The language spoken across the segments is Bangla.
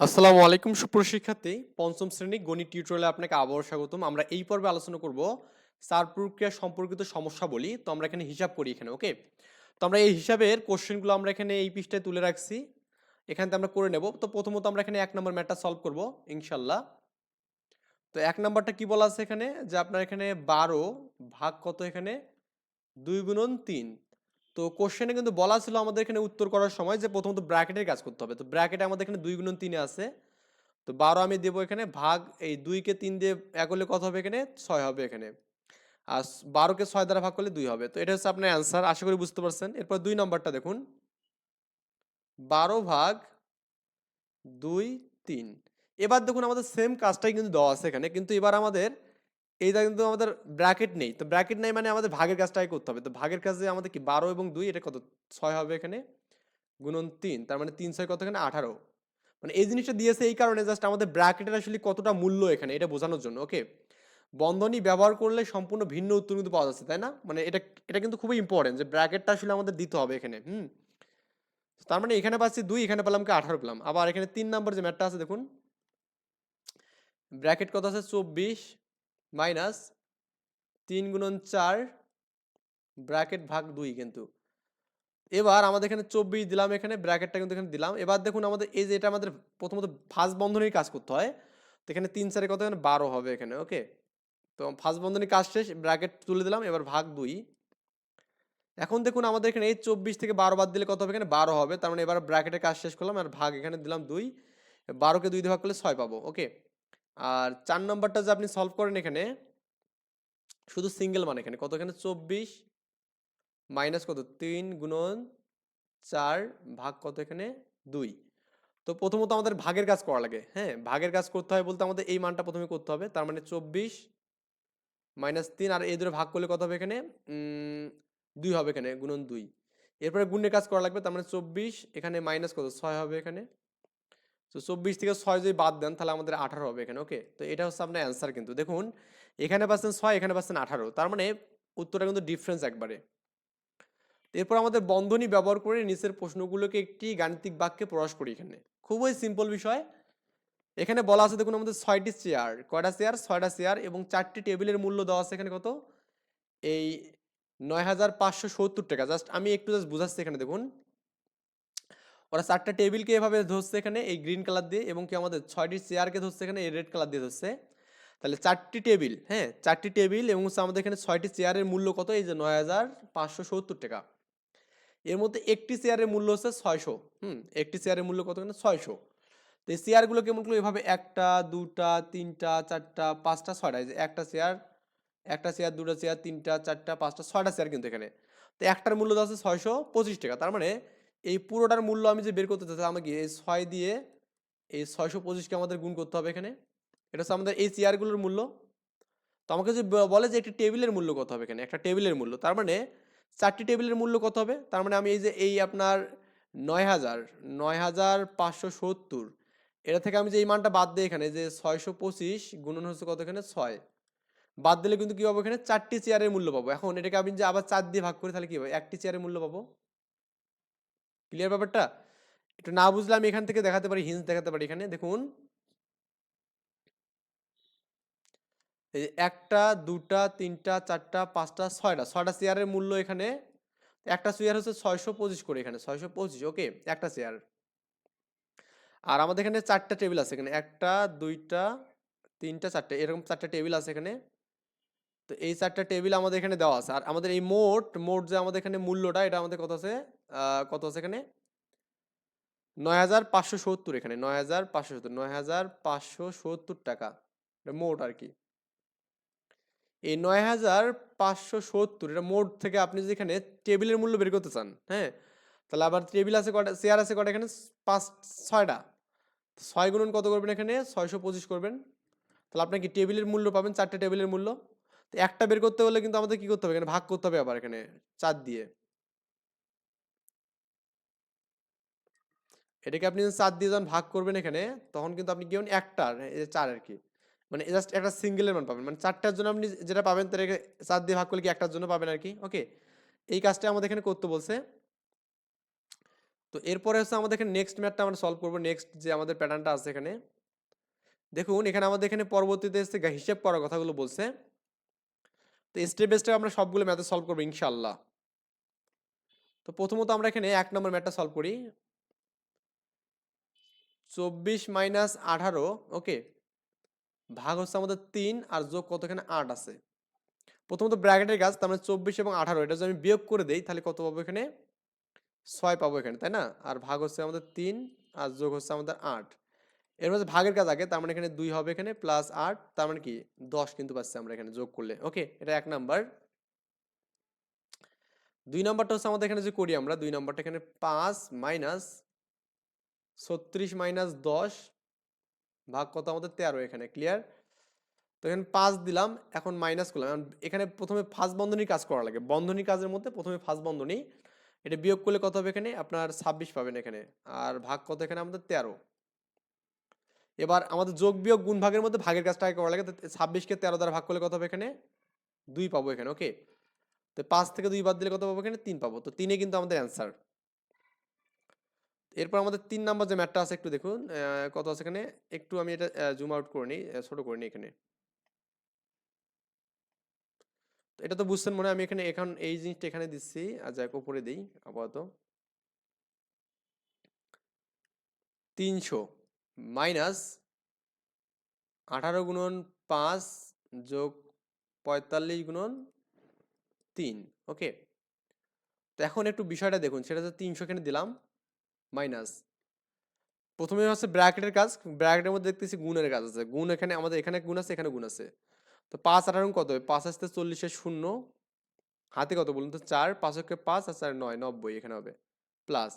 আসসালামু আলাইকুম সুপ্রশিক্ষার্থী পঞ্চম শ্রেণি গণিত টিউটোরিয়ালে আপনাকে আবারও স্বাগতম। আমরা এই পর্বে আলোচনা করব সার প্রক্রিয়া সম্পর্কিত সমস্যা বলি। তো আমরা এখানে হিসাব করি এখানে, ওকে? তো আমরা এই হিসাবের কোশ্চেনগুলো আমরা এখানে এই পৃষ্ঠায় তুলে রাখছি। এখান থেকে আমরা করে নেব। তো প্রথমত আমরা এখানে এক নম্বর ম্যাটটা সলভ করব ইনশাল্লাহ তো এক নম্বরটা কি বলা আছে এখানে? যে আপনার এখানে বারো ভাগ কত এখানে? দুই গুণন তিন। তো কোশ্চেনে কিন্তু বলা ছিল আমাদের এখানে উত্তর করার সময় যে প্রথমত ব্র্যাকেটের কাজ করতে হবে। তো ব্র্যাকেটে আমাদের এখানে দুই গুণন তিনে আছে। তো বারো আমি দেবো এখানে, ভাগ এই দুইকে তিন দিয়ে এক হলে কত হবে এখানে? ছয় হবে এখানে। আর বারোকে ছয় দ্বারা ভাগ করলে দুই হবে। তো এটা হচ্ছে আপনার অ্যান্সার আশা করি বুঝতে পারছেন। এরপর দুই নম্বরটা দেখুন। বারো ভাগ দুই তিন। এবার দেখুন আমাদের সেম কাজটাই কিন্তু দেওয়া আছে এখানে। কিন্তু এবার আমাদের এইটা কিন্তু আমাদের ব্র্যাকেট নেই। তো ব্র্যাকেট নেই মানে আমাদের ভাগের কাজটাই করতে হবে। তো ভাগের কাজে আমাদের কি বারো এবং দুই? এটা কত? ছয় হবে এখানে। গুণন তিন, তার মানে তিন ছয় কত এখানে আঠারো। মানে এই জিনিসটা দিয়েছে এই কারণে জাস্ট আমাদের ব্র্যাকেটের আসলে কতটা মূল্য এখানে, এটা বোঝানোর জন্য ওকে বন্ধনী ব্যবহার করলে সম্পূর্ণ ভিন্ন উত্তর কিন্তু পাওয়া যাচ্ছে, তাই না? মানে এটা এটা কিন্তু খুবই ইম্পর্টেন্ট যে ব্র্যাকেটটা আসলে আমাদের দিতে হবে এখানে, হুম? তার মানে এখানে পাচ্ছি দুই, এখানে পেলাম কি আঠারো পেলাম। আবার এখানে তিন নাম্বার যে ম্যাটটা আছে, দেখুন। ব্র্যাকেট কত আছে? চব্বিশ। মাইনাস তিন গুণন চার ব্র্যাকেট ভাগ দুই কিন্তু। এবার আমাদের এখানে চব্বিশ দিলাম এখানে, ব্র্যাকেটটা কিন্তু এখানে দিলাম। এবার দেখুন আমাদের এই যে এটা আমাদের প্রথমত ফার্স্ট বন্ধনীর কাজ করতে হয়, তো এখানে তিন চারে কত এখানে বারো হবে এখানে, ওকে? তো ফার্স্ট বন্ধনীর কাজ শেষ, ব্র্যাকেট তুলে দিলাম, এবার ভাগ দুই। এখন দেখুন আমাদের এখানে এই চব্বিশ থেকে বারো বাদ দিলে কত হবে? এখানে বারো হবে, তার মানে এবার ব্র্যাকেটের কাজ শেষ করলাম, আর ভাগ এখানে দিলাম দুই। বারোকে দুই ভাগ করলে ছয় পাবো, ওকে? আর চার নম্বরটা যে আপনি সলভ করেন এখানে, শুধু সিঙ্গেল মান এখানে কত এখানে চব্বিশ মাইনাস কত? তিন গুণন চার ভাগ কত এখানে? দুই। তো প্রথমত আমাদের ভাগের কাজ করা লাগে হ্যাঁ? ভাগের কাজ করতে হয় বলতে আমাদের এই মানটা প্রথমে করতে হবে, তার মানে চব্বিশ মাইনাস তিন আর এই দুটো ভাগ করলে কত হবে এখানে? দুই হবে এখানে, গুণন দুই। এরপরে গুণের কাজ করা লাগবে, তার মানে চব্বিশ এখানে মাইনাস কত? ছয় হবে এখানে। তো চব্বিশ থেকে ছয় যদি বাদ দেন, তাহলে আমাদের আঠারো হবে এখানে ওকে তো এটা হচ্ছে আপনার অ্যান্সার কিন্তু। দেখুন, এখানে পাচ্ছেন ছয়, এখানে পাচ্ছেন আঠারো। তার মানে উত্তরটা কিন্তু ডিফারেন্স একবারে। এরপর আমাদের বন্ধনী ব্যবহার করে নিচের প্রশ্নগুলোকে একটি গাণিতিক বাক্যে প্রকাশ করি এখানে। খুবই সিম্পল বিষয়। এখানে বলা আছে, দেখুন, আমাদের ছয়টি চেয়ার কয়টা চেয়ার ছয়টা চেয়ার এবং চারটি টেবিলের মূল্য দেওয়া আছে এখানে কত? এই নয় হাজার পাঁচশো সত্তর টাকা। জাস্ট আমি একটু জাস্ট বুঝাচ্ছি এখানে, দেখুন। ওরা চারটা টেবিলকে এভাবে ধরছে এখানে, এই গ্রিন কালার দিয়ে এবং কি আমাদের ছয়টি চেয়ারকে ধরছে এখানে, এই রেড কালার দিয়ে ধরছে। তাহলে চারটি টেবিল হ্যাঁ চারটি টেবিল এবং হচ্ছে আমাদের এখানে ছয়টি চেয়ারের মূল্য কত? এই যে নয় হাজার পাঁচশো সত্তর টাকা। এর মধ্যে একটি চেয়ারের মূল্য হচ্ছে ছয়শো, হুম, একটি চেয়ারের মূল্য কত এখানে? ছয়শো। তো এই চেয়ারগুলো কেমন করল এভাবে একটা, দুটা, তিনটা, চারটা, পাঁচটা, ছয়টা, এই যে একটা চেয়ার একটা চেয়ার, দুটো চেয়ার, তিনটা, চারটা, পাঁচটা, ছয়টা চেয়ার কিন্তু এখানে। তো একটার মূল্য আছে ছয়শো পঁচিশ টাকা, তার মানে এই পুরোটার মূল্য আমি যে বের করতে চাচ্ছি আমাকে এই ছয় দিয়ে এই ছয়শো পঁচিশকে আমাদের গুণ করতে হবে এখানে। এটা হচ্ছে আমাদের এই চেয়ারগুলোর মূল্য। তো আমাকে যে বলে যে একটি টেবিলের মূল্য কত হবে এখানে, একটা টেবিলের মূল্য। তার মানে চারটি টেবিলের মূল্য কত হবে? তার মানে আমি এই যে এই আপনার নয় হাজার নয় হাজার পাঁচশো সত্তর, এটা থেকে আমি যে এই মানটা বাদ দিই এখানে, যে ছয়শো পঁচিশ গুণন হচ্ছে কত এখানে? ছয়। বাদ দিলে কিন্তু কী পাবো এখানে? চারটি চেয়ারের মূল্য পাবো। এখন এটাকে আমি যে আবার চার দিয়ে ভাগ করি, তাহলে কী হবে? একটি চেয়ারের মূল্য পাবো। ক্লিয়ার ব্যাপারটা? একটু না বুঝলে আমি এখান থেকে দেখাতে পারি হিন্স দেখাতে পারি এখানে। দেখুন। এই একটা, দুটা, তিনটা, চারটা, পাঁচটা, ছয়টা ছয়টা চেয়ারের মূল্য এখানে। একটা চেয়ার হচ্ছে ছয়শো পঁচিশ করে এখানে, ছয়শো পঁচিশ ওকে একটা চেয়ার আর আমাদের এখানে চারটা টেবিল আছে এখানে। একটা, দুইটা, তিনটা, চারটে, এরকম চারটা টেবিল আছে এখানে। তো এই চারটা টেবিল আমাদের এখানে দেওয়া আছে। আর আমাদের এই মোট মোট যে আমাদের এখানে মূল্যটা, এটা আমাদের কত আছে? কত আছে এখানে? নয় হাজার পাঁচশো সত্তর এখানে, নয় হাজার পাঁচশো সত্তর, নয় হাজার পাঁচশো সত্তর টাকা। এটা মোট আর কি। এই নয় হাজার পাঁচশো সত্তর, এটা মোট থেকে আপনি যদি এখানে টেবিলের মূল্য বের করতে চান হ্যাঁ? তাহলে আবার টেবিল আছে কটা চেয়ার আছে কটা এখানে? পাঁচ, ছয়টা। ছয় গুণন কত করবেন এখানে? ছয়শো পঁচিশ করবেন। তাহলে আপনার কি টেবিলের মূল্য পাবেন? চারটে টেবিলের মূল্য। একটা বের করতে হলে কিন্তু আমাদের কি করতে হবে? এখানে ভাগ করতে হবে আবার এখানে চার দিয়ে। এটাকে আপনি যখন চার দিয়ে যখন ভাগ করবেন এখানে, তখন কিন্তু আপনি কি হবেন? একটার চার আর কি। মানে জাস্ট একটা সিঙ্গেলের মান পাবেন। মানে চারটার জন্য আপনি যেটা পাবেন তাকে চার দিয়ে ভাগ করলে কি একটার জন্য পাবেন আর কি? ওকে। এই কাজটা আমাদের এখানে করতে বলছে। তো এরপরে হচ্ছে আমাদের এখানে নেক্সট ম্যাথটা আমরা সলভ করব। নেক্সট যে আমাদের প্যাটার্নটা আছে এখানে। দেখুন, এখানে আমাদের এখানে পরবর্তীতে হিসেব করার কথাগুলো বলছে। তো স্টেপ বাই স্টেপ আমরা সবগুলো ম্যাথে সলভ করব ইনশাল্লাহ। তো প্রথমত আমরা এখানে এক নম্বর ম্যাথটা সলভ করি। চব্বিশ মাইনাস আঠারো ওকে ভাগ হচ্ছে আমাদের তিন আর যোগ কত এখানে আট আছে। প্রথমত ব্র্যাকেটের কাজ, তার মানে চব্বিশ এবং আঠারো, এটা যদি আমি বিয়োগ করে দেই, তাহলে কত পাবো এখানে? ছয় পাবো এখানে, তাই না? আর ভাগ হচ্ছে আমাদের তিন আর যোগ হচ্ছে আমাদের আট। এর মধ্যে ভাগের কাজ আগে, তার মানে এখানে দুই হবে এখানে প্লাস আট, তার মানে কি? দশ কিন্তু পাচ্ছি আমরা এখানে যোগ করলে। ওকে, এটা এক নাম্বার। দুই নাম্বারটা হচ্ছে আমাদের এখানে যে করি আমরা, দুই নাম্বারটা এখানে পাঁচ মাইনাস ছত্রিশ মাইনাস দশ, ভাগ কত আমাদের তেরো এখানে ক্লিয়ার তো এখানে পাঁচ দিলাম, এখন মাইনাস করলাম। এখানে প্রথমে ফার্স্ট বন্ধনীর কাজ করা লাগে। বন্ধনী কাজের মধ্যে প্রথমে ফার্স্ট বন্ধনী, এটা বিয়োগ করলে কত হবে এখানে? আপনার ছাব্বিশ পাবেন এখানে। আর ভাগ কত এখানে? আমাদের তেরো। এবার আমাদের যোগ বিয়োগ গুণ ভাগের মধ্যে ভাগের কাজটা আগে করা লাগে ছাব্বিশকে তেরো দ্বারা ভাগ করলে কত হবে এখানে? দুই পাবো এখানে ওকে তো পাঁচ থেকে দুই বাদ দিলে কত পাবো এখানে? তিন পাবো, তো তিনে কিন্তু আমাদের অ্যান্সার এরপর আমাদের তিন নাম্বার যে ম্যাটটা আছে একটু দেখুন কত আছে এখানে? একটু আমি এটা জুম আউট করে নিই ছোট করে নিই এখানে। এটা তো বুঝছেন মনে হয়, আমি এখানে, এখন এই জিনিসটা এখানে দিচ্ছি, আর যাক উপরে দিই, আপাতত। তিনশো। মাইনাস আঠারো গুণন পাঁচ যোগ পঁয়তাল্লিশ গুণন তিন, ওকে? তো এখন একটু বিষয়টা দেখুন, সেটা হচ্ছে তিনশো এখানে দিলাম, মাইনাস। প্রথমে হচ্ছে ব্র্যাকেটের কাজ, ব্র্যাকেটের মধ্যে দেখতেছি গুণের কাজ আছে, গুণ এখানে, আমাদের এখানে গুণ আছে, এখানে গুণ আছে। তো পাঁচ আঠারো কত পাঁচ আসতে চল্লিশের শূন্য, হাতে কত বলুন তো? চার পাঁচকে পাঁচ, আর চার নয়, নব্বই এখানে হবে, প্লাস।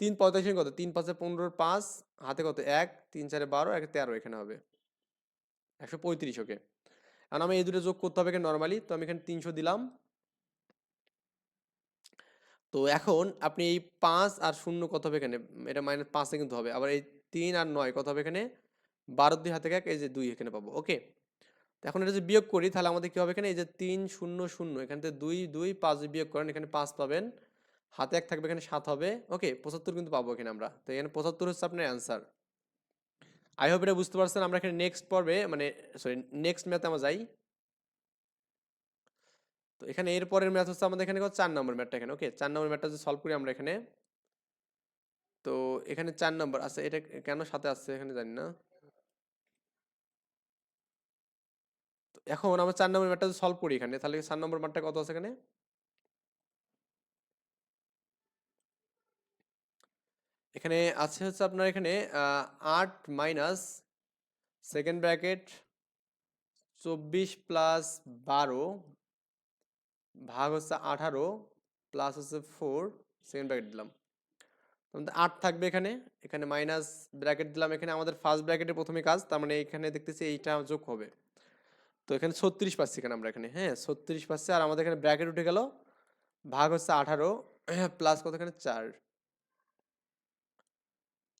তিন পঁয়তাল্লিশ কত? তিন পাঁচে পনেরোর পাঁচ, হাতে কত? এক, তিন চারে বারো, এক তেরো এখানে হবে। একশো পঁয়ত্রিশ, ওকে। এখন আমি এই দুটো যোগ করতে হবে নর্মালি তো আমি এখানে তিনশো দিলাম। তো এখন আপনি এই পাঁচ আর শূন্য কত হবে এখানে? এটা মাইনাস পাঁচে কিন্তু হবে। আবার এই তিন আর নয় কত হবে এখানে? বারো দুই হাতে এক, এই যে দুই এখানে পাবো, ওকে? এখন এটা যদি বিয়োগ করি, তাহলে আমাদের কী হবে এখানে? এই যে তিন, শূন্য শূন্য, এখান থেকে দুই দুই, পাঁচ বিয়োগ করেন, এখানে পাঁচ পাবেন। হাতে এক থাকবে, এখানে সাত হবে। ওকে, পঁচাত্তর কিন্তু পাবো এখানে আমরা। তো এখানে পঁচাত্তর হচ্ছে আপনার অ্যান্সার আই হোপ এটা বুঝতে পারছেন। আমরা এখানে নেক্সট পর্বে মানে সরি নেক্সট ম্যাথে আমরা যাই। তো এখানে এর পরের ম্যাথ হচ্ছে আমাদের এখানে? চার নম্বর ম্যাথটা এখানে। ওকে, চার নম্বর ম্যাথটা যদি সলভ করি আমরা এখানে। তো এখানে চার নম্বর আচ্ছা এটা কেন সাথে আসছে এখানে জানি না। এখন আমরা চার নম্বর ম্যাথটা যদি সলভ করি এখানে, তাহলে চার নম্বর ম্যাথটা কত আছে এখানে? এখানে আছে হচ্ছে আপনার এখানে আট মাইনাস সেকেন্ড ব্র্যাকেট চব্বিশ প্লাস বারো ভাগ হচ্ছে আঠারো প্লাস হচ্ছে ফোর সেকেন্ড ব্র্যাকেট দিলাম। আট থাকবে এখানে এখানে মাইনাস ব্র্যাকেট দিলাম। এখানে আমাদের ফার্স্ট ব্র্যাকেটের প্রথমে কাজ, তার মানে এখানে দেখতেছি এইটা যোগ হবে। তো এখানে ছত্রিশ পাচ্ছি এখানে আমরা এখানে হ্যাঁ ছত্রিশ পাচ্ছি। আর আমাদের এখানে ব্র্যাকেট উঠে গেল, ভাগ হচ্ছে আঠারো প্লাস কত এখানে? চার।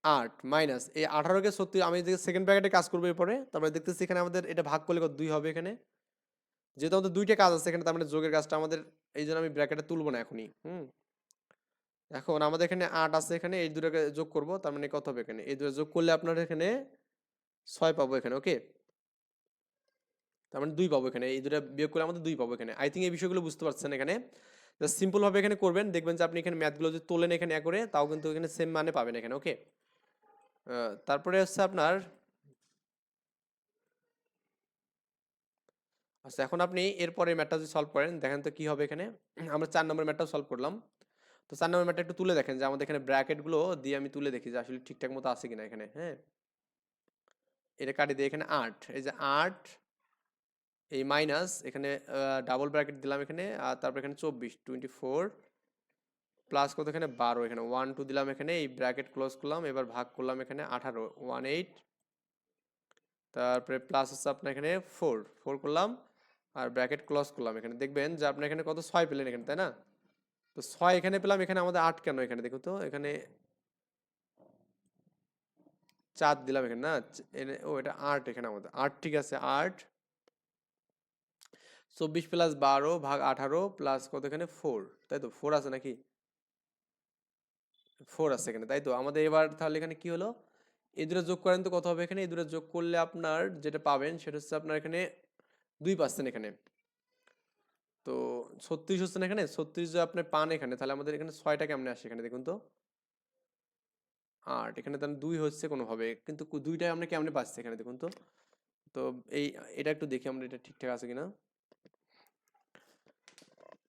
আট মাইনাস এই আঠারোকে সত্যি আমি সেকেন্ড ব্র্যাকেটে কাজ করব এরপরে, তারপরে দেখতেছি এখানে আমাদের এটা ভাগ করলে দুই হবে এখানে। যেহেতু আমাদের দুইটা কাজ আছে এখানে, তার মানে যোগের কাজটা আমাদের এই জন্য আমি ব্র্যাকেটে তুলবো না এখনই, হুম? এখন আমাদের এখানে আট আছে এখানে, এই দুটোকে যোগ করব, তার মানে কত হবে এখানে? এই দুটো যোগ করলে আপনার এখানে ছয় পাবো এখানে ওকে তার মানে দুই পাবো এখানে, এই দুটো বিয়োগ করলে আমাদের দুই পাবো এখানে। আই থিঙ্ক এই বিষয়গুলো বুঝতে পারছেন এখানে। জাস্ট সিম্পল ভাবে এখানে করবেন, দেখবেন যে আপনি এখানে ম্যাথগুলো যদি তোলেন এখানে করে, তাও কিন্তু এখানে সেম মানে পাবেন এখানে ওকে তারপরে হচ্ছে আপনার আচ্ছা এখন আপনি এরপরে ম্যাটটা যদি সলভ করেন, দেখেন তো কি হবে এখানে। আমরা চার নম্বর ম্যাটটাও সলভ করলাম। তো চার নম্বর ম্যাটটা একটু তুলে দেখেন যে আমাদের এখানে ব্র্যাকেটগুলো দিয়ে আমি তুলে দেখি যে আসলে ঠিকঠাক মতো আছে কিনা এখানে হ্যাঁ। এটা কাটি দিয়ে এখানে আট, এই যে আট, এই মাইনাস এখানে ডাবল ব্র্যাকেট দিলাম এখানে, আর তারপর এখানে চব্বিশ টোয়েন্টি ফোর প্লাস কত এখানে? বারো এখানে। ওয়ান টু দিলাম এখানে, এই ব্র্যাকেট ক্লোজ করলাম, এবার ভাগ করলাম এখানে আঠারো ওয়ান এইট তারপরে প্লাস হচ্ছে আপনার এখানে ফোর ফোর করলাম, আর ব্র্যাকেট ক্লোজ করলাম এখানে। দেখবেন যে আপনার এখানে কত? ছয় পেলেন এখানে, তাই না? তো ছয় এখানে পেলাম, এখানে আমাদের আট কেন এখানে? দেখো তো, এখানে চার দিলাম এখানে, না? ও, এটা আট এখানে আমাদের। আট ঠিক আছে, আট। চব্বিশ প্লাস বারো ভাগ আঠারো প্লাস কত এখানে? ফোর তাই তো? ফোর আছে নাকি? ফোর আছে এখানে, তাই তো? আমাদের এবার তাহলে এখানে কি হলো? এই দুটো যোগ করেন তো কত হবে এখানে? এই দুটো যোগ করলে আপনার যেটা পাবেন সেটা হচ্ছে আপনার এখানে দুই পাচ্ছেন এখানে। তো ছত্রিশ হচ্ছে না এখানে? ছত্রিশ যদি আপনি পান এখানে, তাহলে আমাদের এখানে ছয়টা কেমনে আসে এখানে দেখুন তো? আট, এখানে তাহলে দুই হচ্ছে কোনোভাবে কিন্তু দুইটাই আমরা কেমনে পাচ্ছি এখানে দেখুন তো? তো এই, এটা একটু দেখি আমরা এটা ঠিকঠাক আছে কিনা।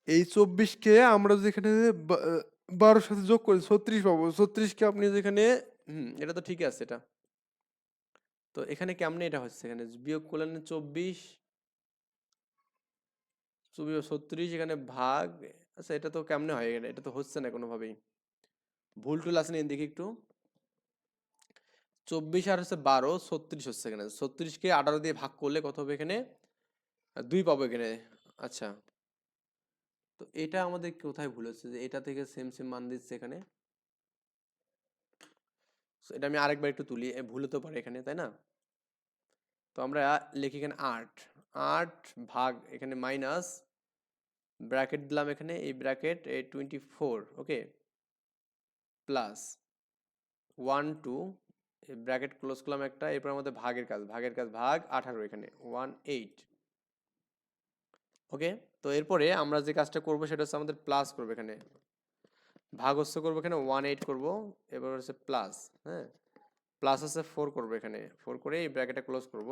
এই চব্বিশকে আমরা যদি এখানে বা- আহ, বারোর সাথে যোগ করি ছত্রিশ পাবো। ছত্রিশকে আপনি যেখানে হুম এটা তো ঠিকই আছে এটা। তো এখানে কেমনে এটা হচ্ছে এখানে? বিয়োগ করলেন চব্বিশ চব্বিশ ছত্রিশ এখানে ভাগ আচ্ছা এটা তো কেমনে হয় এটা তো হচ্ছে না কোনোভাবেই। ভুল টুল আছে না দেখি একটু। চব্বিশ আর হচ্ছে বারো ছত্রিশ হচ্ছে এখানে। ছত্রিশকে আঠারো দিয়ে ভাগ করলে কত হবে এখানে? দুই পাবো এখানে। আচ্ছা তো এটা আমাদের কোথায় ভুল হচ্ছে? যে এটা থেকে সেম সেম মান দিচ্ছে এখানে। এটা আমি আরেকবার একটু তুলি ভুল হতে পারে এখানে, তাই না? তো আমরা লিখি এখানে আট। আট ভাগ এখানে মাইনাস ব্র্যাকেট দিলাম এখানে, এই ব্র্যাকেট এই twenty four okay plus one two এই ব্র্যাকেট ক্লোজ করলাম একটা, এরপর আমাদের ভাগের কাজ ভাগের কাজ ভাগ আঠারো এখানে ওয়ান এইট ওকে তো এরপরে আমরা যে কাজটা করব সেটা হচ্ছে আমাদের প্লাস করব এখানে। ভাগস্য করব এখানে ওয়ান এইট করব, এবার হচ্ছে প্লাস হ্যাঁ? প্লাস হচ্ছে ফোর করব এখানে। ফোর করে এই ব্র্যাকেটটা ক্লোজ করব।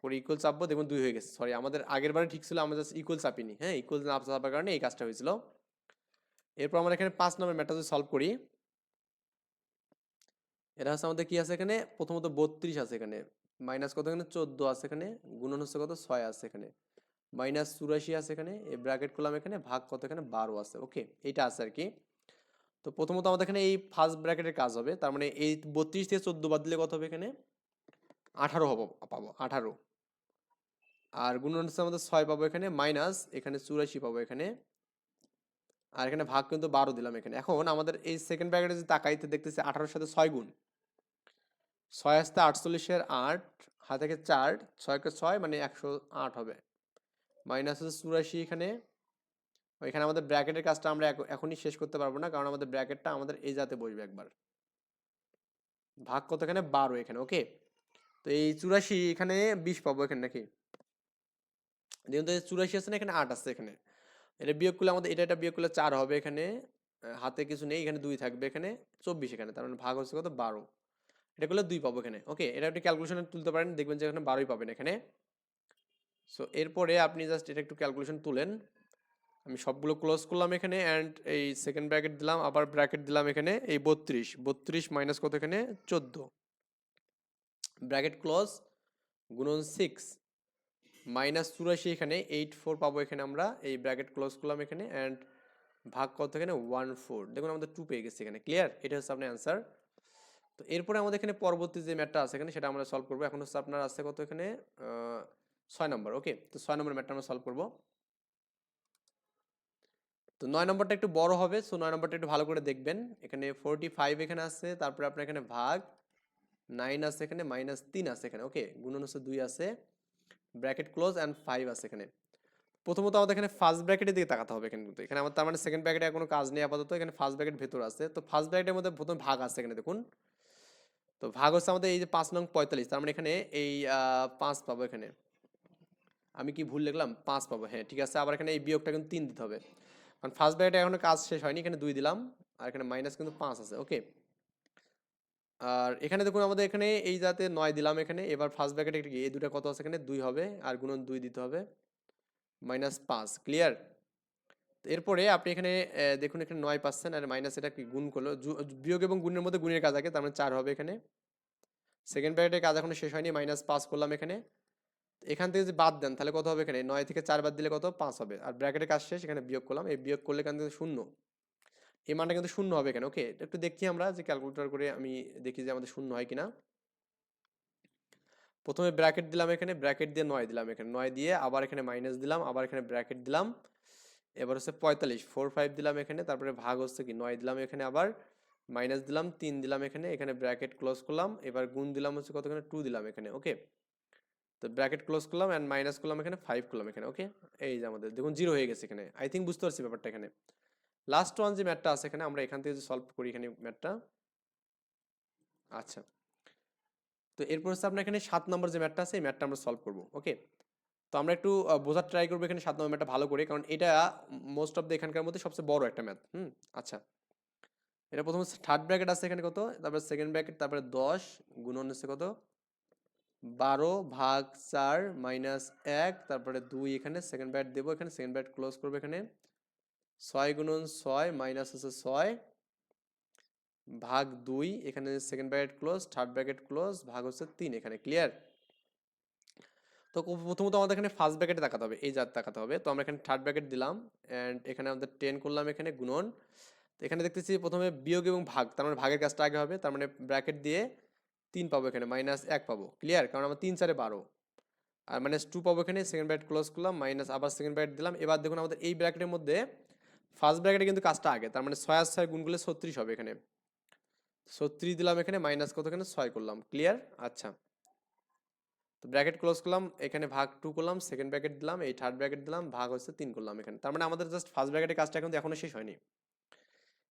করে ইকুয়াল চাপবো, দেখুন দুই হয়ে গেছে। সরি আমাদের আগের বারে ঠিক ছিল, আমরা জাস্ট ইকুয়াল চাপিনি হ্যাঁ? ইকুয়াল না চাপার কারণে এই কাজটা হয়েছিল। এরপর আমরা এখানে পাঁচ নম্বর ম্যাটটা যদি সলভ করি। এটা হচ্ছে আমাদের কি আছে এখানে? প্রথমত বত্রিশ আছে এখানে। মাইনাস কত এখানে? চোদ্দ আছে এখানে। গুণন হচ্ছে কত? ছয় আছে এখানে। মাইনাস চুরাশি আছে এখানে এই ব্র্যাকেট করলাম এখানে, ভাগ কত এখানে? বারো আছে। ওকে, এইটা আছে আর কি। তো প্রথমত আমাদের এখানে এই ফার্স্ট ব্র্যাকেটের কাজ হবে। তার মানে এই বত্রিশ থেকে চোদ্দ বাদ দিলে কত হবে এখানে? আঠারো হব, পাবো, আঠারো। আর গুণন হচ্ছে আমাদের ছয় পাবো এখানে, মাইনাস এখানে চুরাশি পাবো এখানে। আর এখানে ভাগ কিন্তু বারো দিলাম এখানে। এখন আমাদের এই সেকেন্ড ব্র্যাকেটে যদি তাকাইতে দেখতেছি, আঠারোর সাথে ছয় গুণ। ছয় আসতে আটচল্লিশের আট, হাত চার, ছয়কে ছয় মানে একশো আট হবে। মাইনাস হচ্ছে চুরাশি এখানে। এখানে আমাদের ব্র্যাকেটের কাজটা আমরা এখন- এখনই শেষ করতে পারব না, কারণ আমাদের ব্র্যাকেটটা আমাদের এই জাতে বসবে একবার। ভাগ কত এখানে? বারো এখানে ওকে তো এই চুরাশি এখানে বিশ পাবো এখানে নাকি? দেখুন তো চুরাশি আছে না, এখানে আট আছে এখানে। এটা বিয়োগ করলে আমাদের, এটা এটা বিয়োগ করলে চার হবে এখানে। হাতে কিছু নেই, এখানে দুই থাকবে এখানে, চব্বিশ এখানে, তার মানে ভাগ হচ্ছে কত? বারো। এটা করলে দুই পাবো এখানে ওকে এটা আপনি ক্যালকুলেশনে তুলতে পারেন, দেখবেন যে এখানে বারোই পাবেন এখানে। সো এরপরে আপনি জাস্ট এটা একটু ক্যালকুলেশন তুলেন। আমি সবগুলো ক্লোজ করলাম এখানে অ্যান্ড এই সেকেন্ড ব্র্যাকেট দিলাম, আবার ব্র্যাকেট দিলাম এখানে এই বত্রিশ। বত্রিশ মাইনাস কত এখানে? চোদ্দ। ব্র্যাকেট ক্লোজ গুণন সিক্স মাইনাস চুরাশি এখানে এইট ফোর পাবো এখানে আমরা। এই ব্র্যাকেট ক্লোজ করলাম এখানে অ্যান্ড ভাগ কত এখানে? ওয়ান ফোর দেখুন আমাদের টু পেয়ে গেছে এখানে। ক্লিয়ার এটা হচ্ছে আপনার অ্যান্সার তো এরপরে আমাদের এখানে পরবর্তী যে ম্যাটটা আছে এখানে, সেটা আমরা সলভ করব। এখন হচ্ছে আপনার আছে কত এখানে? ছয় নম্বর ওকে তো ছয় নম্বর ম্যাটটা আমরা সলভ করব। তো নয় নম্বরটা একটু বড় হবে সো নয় নম্বরটা একটু ভালো করে দেখবেন। এখানে ফোরটি ফাইভ এখানে আছে, তারপরে আপনার এখানে ভাগ নাইন আছে এখানে মাইনাস তিন আছে এখানে ওকে গুণন হচ্ছে দুই আছে ব্র্যাকেট ক্লোজ অ্যান্ড ফাইভ আছে এখানে। প্রথমত আমাদের এখানে ফার্স্ট ব্র্যাকেটের দিকে তাকাতে হবে এখানে কিন্তু। এখানে আমার তার মানে সেকেন্ড ব্র্যাকেটে কোনো কাজ নেই, আপাতত। এখানে ফার্স্ট ব্র্যাকেট ভেতর আছে। তো ফার্স্ট ব্র্যাকেটের মধ্যে প্রথম ভাগ আছে এখানে, দেখুন। তো ভাগ হচ্ছে আমাদের এই যে পাঁচ নং পঁয়তাল্লিশ, তার মানে এখানে এই পাঁচ পাবো এখানে। আমি কি ভুল লিখলাম? পাঁচ পাবো হ্যাঁ ঠিক আছে। আবার এখানে এই বিয়োগটা কিন্তু তিন দিতে হবে। কারণ ফার্স্ট ব্র্যাকেটে এখনও কাজ শেষ হয়নি, এখানে দুই দিলাম। আর এখানে মাইনাস কিন্তু পাঁচ আছে ওকে আর এখানে দেখুন, আমাদের এখানে এই যাতে নয় দিলাম এখানে, এবার ফার্স্ট ব্র্যাকেটে কি? এই দুটো কত আছে এখানে? দুই হবে, আর গুণন দুই দিতে হবে। মাইনাস পাঁচ ক্লিয়ার এরপরে আপনি এখানে দেখুন, এখানে নয় পাচ্ছেন, আর মাইনাস এটা গুণ করল? বিয়োগ এবং গুণের মধ্যে গুণের কাজ আগে, তার মানে চার হবে এখানে। সেকেন্ড ব্র্যাকেটের কাজ এখনও শেষ হয়নি মাইনাস পাঁচ করলাম এখানে। এখান থেকে যদি বাদ দেন, তাহলে কত হবে এখানে? নয় থেকে চার বাদ দিলে কত? পাঁচ হবে। আর ব্র্যাকেটের কাজ শেষ, এখানে বিয়োগ করলাম। এই বিয়োগ করলে এখান থেকে শূন্য। এই মানটা কিন্তু শূন্য হবে এখানে। ওকে একটু দেখি আমরা যে ক্যালকুলেটর করে আমি দেখি যে আমাদের শূন্য হয় কিনা। প্রথমে ব্র্যাকেট দিলাম এখানে ব্র্যাকেট দিয়ে নয় দিলাম এখানে। নয় দিয়ে আবার এখানে মাইনাস দিলাম, আবার এখানে ব্র্যাকেট দিলাম। এবার হচ্ছে পঁয়তাল্লিশ ফোর ফাইভ দিলাম এখানে, তারপরে ভাগ হচ্ছে কি? নয় দিলাম এখানে আবার মাইনাস দিলাম, তিন দিলাম এখানে এখানে ব্র্যাকেট ক্লোজ করলাম। এবার গুণ দিলাম হচ্ছে কত এখানে টু দিলাম এখানে। ওকে তো ব্র্যাকেট ক্লোজ করলাম অ্যান্ড মাইনাস করলাম এখানে ফাইভ করলাম এখানে ওকে এই যে আমাদের, দেখুন জিরো হয়ে গেছে এখানে। আই থিঙ্ক বুঝতে পারছি ব্যাপারটা এখানে। লাস্ট ওয়ান যে ম্যাটটা আছে এখানে, আমরা এখান থেকে যে সলভ করি এখানে ম্যাটটা আচ্ছা। তো এরপর হচ্ছে আপনার এখানে সাত নম্বর যে ম্যাটটা আছে, এই ম্যাটটা আমরা সলভ করব ওকে তো আমরা একটু বোঝার ট্রাই করব এখানে সাত নম্বর ম্যাথটা ভালো করে, কারণ এটা মোস্ট অফ দ্য এখানকার মধ্যে সবচেয়ে বড় একটা ম্যাথ, হুম? আচ্ছা। এটা প্রথম থার্ড ব্র্যাকেট আছে এখানে কত? তারপরে সেকেন্ড ব্র্যাকেট তারপরে দশ, গুণন হচ্ছে কত? বারো ভাগ চার মাইনাস এক, তারপরে দুই এখানে সেকেন্ড ব্যাট দেবো এখানে সেকেন্ড ব্যাট ক্লোজ করব এখানে। ছয় গুণন ছয় মাইনাস হচ্ছে ছয়, ভাগ দুই এখানে second bracket close third bracket close ভাগ হচ্ছে তিন এখানে ক্লিয়ার তো প্রথমত আমাদের এখানে ফার্স্ট ব্র্যাকেটে তাকাতে হবে, এই জাত তাকাতে হবে। তো আমরা এখানে থার্ড ব্র্যাকেট দিলাম অ্যান্ড এখানে আমাদের টেন করলাম এখানে, গুণন। এখানে দেখতেছি প্রথমে বিয়োগ এবং ভাগ, তার মানে ভাগের কাজটা আগে হবে, তার মানে ব্র্যাকেট দিয়ে তিন পাবো এখানে মাইনাস এক পাবো ক্লিয়ার কারণ আমার তিন, চারে বারো। আর মাইনাস টু পাবো এখানে সেকেন্ড ব্র্যাকেট ক্লোজ করলাম মাইনাস আবার সেকেন্ড ব্র্যাকেট দিলাম। এবার দেখুন আমাদের এই ব্র্যাকেটের মধ্যে ফার্স্ট ব্র্যাকেটে কিন্তু কাজটা আগে, তার মানে ছয় আর ছয় গুণ করলে ছত্রিশ হবে এখানে। ছত্রিশ দিলাম এখানে মাইনাস কত এখানে? ছয় করলাম ক্লিয়ার আচ্ছা। তো ব্র্যাকেট ক্লোজ করলাম, এখানে ভাগ টু করলাম সেকেন্ড ব্র্যাকেট দিলাম, এই থার্ড ব্র্যাকেট দিলাম, ভাগ হচ্ছে তিন করলাম এখানে। তার মানে আমাদের জাস্ট ফার্স্ট ব্র্যাকেটের কাজটা কিন্তু এখনও শেষ হয়নি।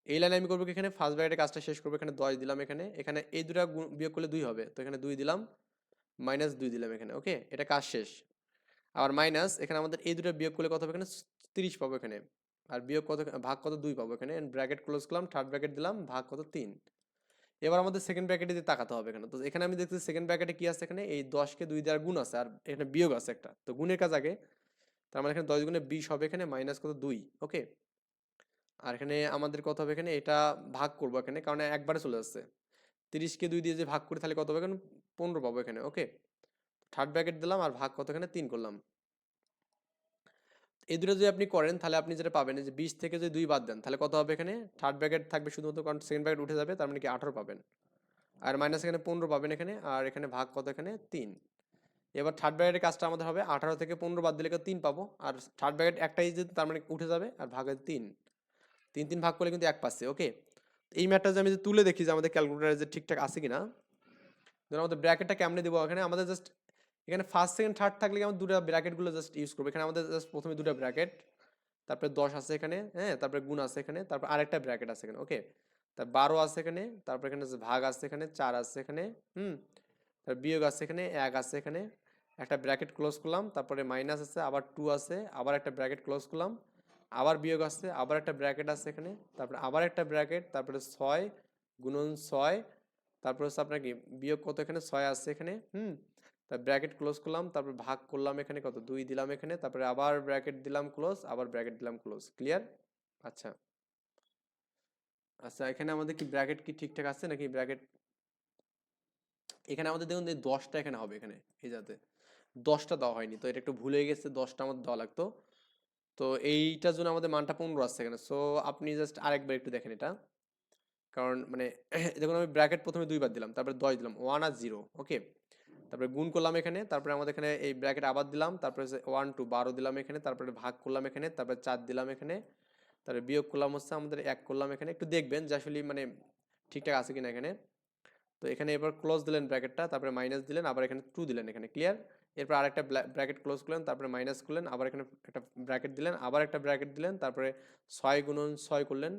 এই লাইনে আমি করব এখানে ফার্স্ট ব্র্যাকেটের কাজটা শেষ করব, এখানে দশ দিলাম এখানে এখানে এই দুটা বিয়োগ করলে দুই হবে, তো এখানে দুই দিলাম মাইনাস দুই দিলাম এখানে ওকে এটা কাজ শেষ। আবার মাইনাস এখানে আমাদের এই দুটো বিয়োগ করলে কত হবে এখানে? তিরিশ পাবো এখানে, আর বিয়োগ কত, ভাগ কত? দুই পাবো এখানে ব্র্যাকেট ক্লোজ করলাম থার্ড ব্র্যাকেট দিলাম, ভাগ কত? তিন। এবার আমাদের সেকেন্ড ব্র্যাকেটে দিয়ে তাকাতে হবে এখানে, তো এখানে আমি দেখছি সেকেন্ড ব্র্যাকেটে কি আছে এখানে? এই দশকে দুই দেওয়ার গুণ আছে, আর এখানে বিয়োগ আছে একটা, তো গুণের কাজ আগে, তার মানে এখানে দশ গুণে বিশ হবে এখানে মাইনাস কত? দুই ওকে আর এখানে আমাদের কত হবে এখানে এটা ভাগ করব এখানে, কারণ একবারে চলে যাচ্ছে। তিরিশকে দুই দিয়ে যে ভাগ করি তাহলে কত হবে? এখানে পনেরো পাবো এখানে, ওকে? থার্ড ব্র্যাকেট দিলাম আর ভাগ কত এখানে? তিন করলাম। এই দুটো যদি আপনি করেন তাহলে আপনি যেটা পাবেন যে বিশ থেকে যদি দুই বাদ দেন, তাহলে কত হবে এখানে? থার্ড ব্র্যাকেট থাকবে শুধুমাত্র, কারণ সেকেন্ড ব্র্যাকেট উঠে যাবে, তার মানে কি আঠারো পাবেন। আর মাইনাস এখানে পনেরো পাবেন এখানে, আর এখানে ভাগ কত এখানে? তিন। এবার থার্ড ব্র্যাকেটের কাজটা আমাদের হবে, আঠারো থেকে পনেরো বাদ দিলে তিন পাবো? আর থার্ড ব্র্যাকেট একটাই যদি, তার মানে উঠে যাবে, আর ভাগে তিন। তিন তিন ভাগ করলে কিন্তু এক পাচ্ছে ওকে এই ম্যাটটা আমি যে তুলে দেখি যে আমাদের ক্যালকুলেটারে যে ঠিকঠাক আছে কিনা, ধরুন আমাদের ব্র্যাকেটটা কেমনে দেবো? এখানে আমাদের জাস্ট এখানে ফার্স্ট সেকেন্ড থার্ড থাকলে আমরা দুটো ব্র্যাকেটগুলো জাস্ট ইউজ করব। এখানে আমাদের জাস্ট প্রথমে দুটো ব্র্যাকেট তারপরে দশ আছে এখানে হ্যাঁ? তারপরে গুণ আছে এখানে, তারপর আরেকটা ব্র্যাকেট আছে এখানে ওকে তার বারো আছে এখানে, তারপর এখানে ভাগ আছে এখানে, চার আছে এখানে, হুম? তার বিয়োগ আছে এখানে, এক আছে এখানে, একটা ব্র্যাকেট ক্লোজ করলাম, তারপরে মাইনাস আছে, আবার টু আছে, আবার একটা ব্র্যাকেট ক্লোজ করলাম আবার বিয়োগ আছে আবার একটা ব্র্যাকেট আছে এখানে, তারপরে আবার একটা ব্র্যাকেট তারপরে ছয় গুণন ছয়, তারপরে হচ্ছে আপনার কি, বিয়োগ কত এখানে? ছয় আছে এখানে, হুম? তার ব্র্যাকেট ক্লোজ করলাম, তারপর ভাগ করলাম এখানে কত? দুই দিলাম এখানে, তারপরে আবার ব্র্যাকেট দিলাম ক্লোজ আবার ব্র্যাকেট দিলাম ক্লোজ ক্লিয়ার আচ্ছা। আচ্ছা এখানে আমাদের কি ব্র্যাকেট কি ঠিকঠাক আছে নাকি ব্র্যাকেট এখানে আমাদের দেখুন দশটা এখানে হবে এখানে, এই যাতে। দশটা দেওয়া হয়নি, তো এটা একটু ভুলে গেছে, দশটা আমাদের দেওয়া লাগতো। তো এইটার জন্য আমাদের মানটা পনেরো আসছে এখানে। সো আপনি জাস্ট আরেকবার একটু দেখেন এটা। কারণ মানে দেখুন আমি ব্র্যাকেট প্রথমে দুইবার দিলাম, তারপরে দশ দিলাম ওয়ান আর জিরো ওকে তারপরে গুণ করলাম এখানে, তারপরে আমাদের এখানে এই ব্র্যাকেট আবার দিলাম, তারপরে ওয়ান টু বারো দিলাম এখানে, তারপরে ভাগ করলাম এখানে, তারপরে চার দিলাম এখানে, তারপরে বিয়োগ করলাম হচ্ছে আমাদের এক করলাম এখানে। একটু দেখবেন যে আসলে মানে ঠিকঠাক আছে কিনা এখানে। তো এখানে এবার ক্লোজ দিলেন ব্র্যাকেটটা তারপরে মাইনাস দিলেন, আবার এখানে টু দিলেন এখানে ক্লিয়ার এরপর আরেকটা ব্র্যাকেট ক্লোজ করলেন, তারপরে মাইনাস করলেন, আবার এখানে একটা ব্র্যাকেট দিলেন, আবার একটা ব্র্যাকেট দিলেন, তারপরে ছয় গুণন ছয় করলেন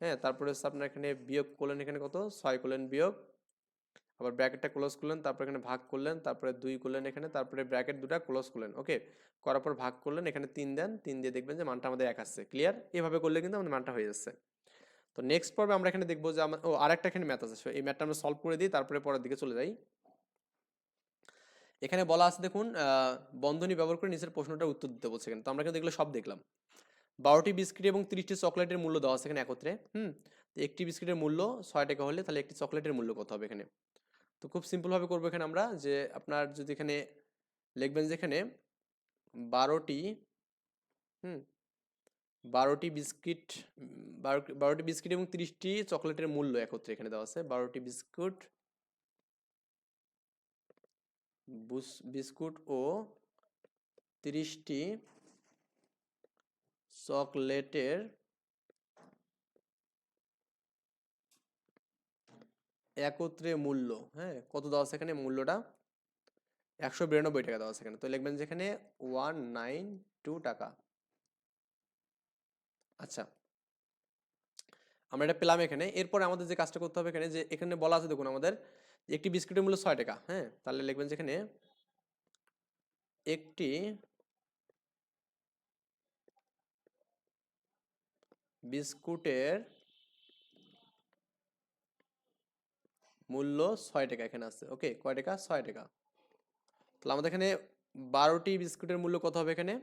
হ্যাঁ তারপরে হচ্ছে আপনার এখানে বিয়োগ করলেন, এখানে কত? ছয় করলেন বিয়োগ, আবার ব্র্যাকেটটা ক্লোজ করলেন, তারপর এখানে ভাগ করলেন, তারপরে দুই করলেন এখানে, তারপরে ব্র্যাকেট দুটা ক্লোজ করলেন ওকে করার পর ভাগ করলেন, এখানে তিন দেন, তিন দিয়ে দেখবেন যে মানটা আমাদের এক আসছে ক্লিয়ার এভাবে করলে কিন্তু আমাদের মানটা হয়ে যাচ্ছে। তো নেক্সট পর্বে আমরা এখানে দেখব যে আমার ও আরেকটা এখানে ম্যাথ আছে এই ম্যাথটা আমরা সলভ করে দিই, তারপরে পরের দিকে চলে যাই। এখানে বলা আছে, দেখুন বন্ধনী ব্যবহার করে নিচের প্রশ্নটার উত্তর দিতে বলছে এখানে। তো আমরা কিন্তু এগুলো সব দেখলাম। বারোটি বিস্কিট এবং তিরিশটি চকলেটের মূল্য দেওয়া আছে এখানে একত্রে, হুম? তো একটি বিস্কিটের মূল্য ছয় টাকা হলে তাহলে একটি চকলেটের মূল্য কত হবে এখানে? তো খুব সিম্পলভাবে করব এখানে আমরা যে আপনার যদি এখানে লিখবেন যে এখানে বারোটি, হুম? বারোটি বিস্কিট বারো, বারোটি বিস্কিট এবং তিরিশটি চকলেটের মূল্য একত্রে এখানে দেওয়া আছে। বারোটি বিস্কুট বুস- বিস্কুট ও তিরিশটি চকলেটের একত্রে মূল্য হ্যাঁ? কত দেওয়া আছে এখানে মূল্যটা? একশো বিরানব্বই টাকা দেওয়া আছে এখানে। তো লিখবেন যেখানে ওয়ান নাইন টু টাকা। আচ্ছা। আমরা এটা পেলাম এখানে। এরপরে আমাদের যে কাজটা করতে হবে এখানে যে এখানে বলা আছে দেখুন আমাদের একটি বিস্কুটের মূল্য ছয় টাকা হ্যাঁ? তাহলে লিখবেন যে এখানে একটি বিস্কুটের মূল্য ছয় টাকা এখানে আছে। ওকে, কয় টাকা? ছয় টাকা। তাহলে আমাদের এখানে বারোটি বিস্কুটের মূল্য কত হবে এখানে?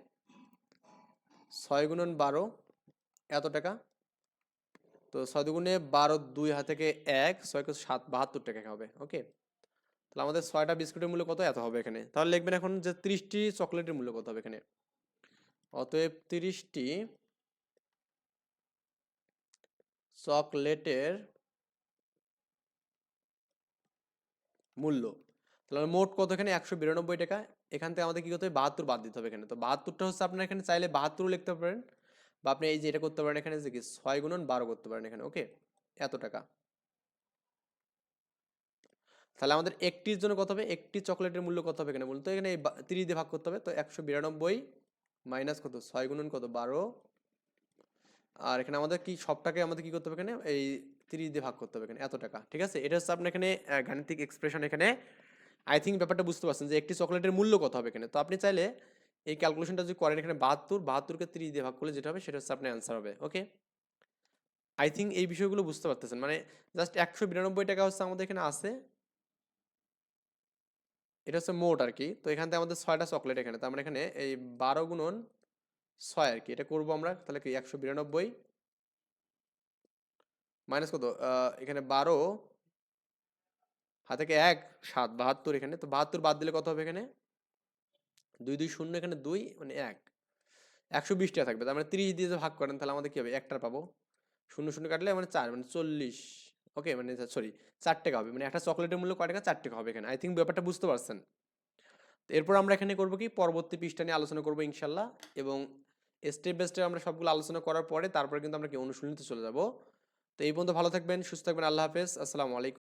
ছয় গুণন বারো, এত টাকা? তো ছয় দুগুণে বারো দুই হাত থেকে এক, ছয় সাত, বাহাত্তর টাকা হবে ওকে তাহলে আমাদের ছয়টা বিস্কুটের মূল্য কত? এত হবে এখানে। তাহলে লিখবেন এখন যে ত্রিশটি চকলেটের মূল্য কত হবে এখানে? অতএব তিরিশটি চকলেটের মূল্য। তাহলে মোট কত এখানে? একশো বিরানব্বই টাকা। এখান থেকে আমাদের কি করতে হবে? বাহাত্তর বাদ দিতে হবে এখানে। তো বাহাত্তরটা হচ্ছে আপনার এখানে চাইলে বাহাত্তরও লিখতে পারেন। বা আপনি এই যে এটা করতে পারেন এখানে যে কি ছয় গুণন বারো করতে পারেন এখানে ওকে এত টাকা। তাহলে আমাদের একটির জন্য কত হবে? একটি চকলেটের মূল্য কত হবে এখানে? বলতো এখানে তিরিশ দিয়ে ভাগ করতে হবে, তো একশো বিরানব্বই মাইনাস কত? ছয় গুণন কত? বারো। আর এখানে আমাদের কি সবটাকে আমাদের কি করতে হবে এখানে? এই তিরিশ দিয়ে ভাগ করতে হবে এখানে, এত টাকা, ঠিক আছে? এটা হচ্ছে আপনার এখানে গাণিতিক এক্সপ্রেশন এখানে। আই থিঙ্ক ব্যাপারটা বুঝতে পারছেন যে একটি চকলেটের মূল্য কত হবে এখানে? তো আপনি চাইলে এই ক্যালকুলেশনটা যদি করেন এখানে বাহাত্তর, বাহাত্তরকে তিরিশ দিয়ে ভাগ করলে যেটা হবে সেটা হচ্ছে আপনার অ্যান্সার হবে ওকে আই থিঙ্ক এই বিষয়গুলো বুঝতে পারতেছেন। মানে জাস্ট একশো বিরানব্বই টাকা হচ্ছে আমাদের এখানে আছে। এটা হচ্ছে মোট আর কি। তো এখান থেকে আমাদের ছয়টা চকলেট এখানে। তো আমরা এখানে এই বারো গুণন ছয় আর কি। এটা করব আমরা, তাহলে কি একশো বিরানব্বই? মাইনাস কত? এখানে বারো, হাতে এক, সাত, বাহাত্তর এখানে। তো বাহাত্তর বাদ দিলে কত হবে এখানে? দুই দুই, শূন্য এখানে দুই মানে এক। একশো বিশটা থাকবে। তার মানে তিরিশ দিয়ে যদি ভাগ করেন তাহলে আমাদের কি হবে? একটার পাবো। শূন্য শূন্য কাটলে মানে চার মানে চল্লিশ। ওকে মানে সরি, চার টাকা হবে। মানে একটা চকলেটের মূল্য কয় টাকা? চার টাকা হবে এখানে। আই থিঙ্ক ব্যাপারটা বুঝতে পারছেন। এরপর আমরা এখানে করব কি? পরবর্তী পৃষ্ঠা নিয়ে আলোচনা করব ইনশাল্লাহ। এবং স্টেপ বাই স্টেপ আমরা সবগুলো আলোচনা করার পরে তারপরে কিন্তু আমরা কি অনুশীলনীতে চলে যাব। তো এই পর্যন্ত ভালো থাকবেন, সুস্থ থাকবেন। আল্লাহ হাফেজ। আসসালামু আলাইকুম।